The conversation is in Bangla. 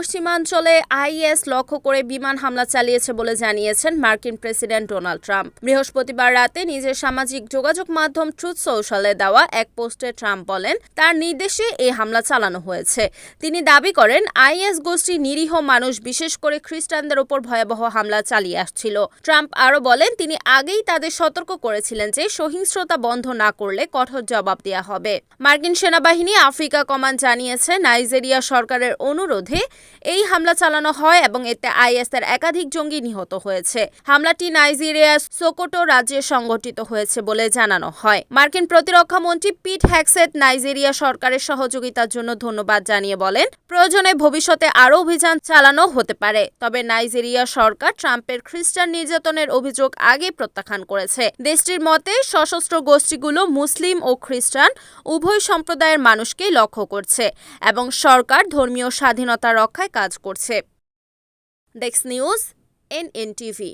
পশ্চিমাঞ্চলে আইএস লক্ষ্য করে বিমান হামলা চালিয়েছে বলে জানিয়েছেন মার্কিন প্রেসিডেন্ট ডোনাল্ড ট্রাম্প। বৃহস্পতিবার রাতে নিজের সামাজিক যোগাযোগ মাধ্যম ট্রুথ সোশ্যালে দেওয়া এক পোস্টে ট্রাম্প বলেন, তার নির্দেশে এই হামলা চালানো হয়েছে। তিনি দাবি করেন, আইএস গোষ্ঠী নিরীহ মানুষ, বিশেষ করে খ্রিস্টানদের ওপর ভয়াবহ হামলা চালিয়ে আসছিল। ট্রাম্প আরও বলেন, তিনি আগেই তাদের সতর্ক করেছিলেন যে সহিংসতা বন্ধ না করলে কঠোর জবাব দেওয়া হবে। মার্কিন সেনাবাহিনী আফ্রিকা কমান্ড জানিয়েছে, নাইজেরিয়া সরকারের অনুরোধে এই হামলা চালানো হয় এবং এতে আইএসের একাধিক জঙ্গি নিহত হয়েছে। হামলাটি নাইজেরিয়ার সোকোটো রাজ্যে সংঘটিত হয়েছে বলে জানানো হয়। মার্কিন প্রতিরক্ষা মন্ত্রী পিট হ্যাকসেট নাইজেরিয়া সরকারের সহযোগিতার জন্য ধন্যবাদ জানিয়ে বলেন, প্রয়োজনে ভবিষ্যতে আরও অভিযান চালানো হতে পারে, তবে নাইজেরিয়া সরকার ট্রাম্পের খ্রিস্টান নির্যাতনের অভিযোগ আগে প্রত্যাখ্যান করেছে। দেশটির মতে, সশস্ত্র গোষ্ঠীগুলো মুসলিম ও খ্রিস্টান উভয় সম্প্রদায়ের মানুষকেই লক্ষ্য করছে এবং সরকার ধর্মীয় স্বাধীনতা রক্ষায় কাজ করছে। ডেক্স নিউজ এনএনটিভি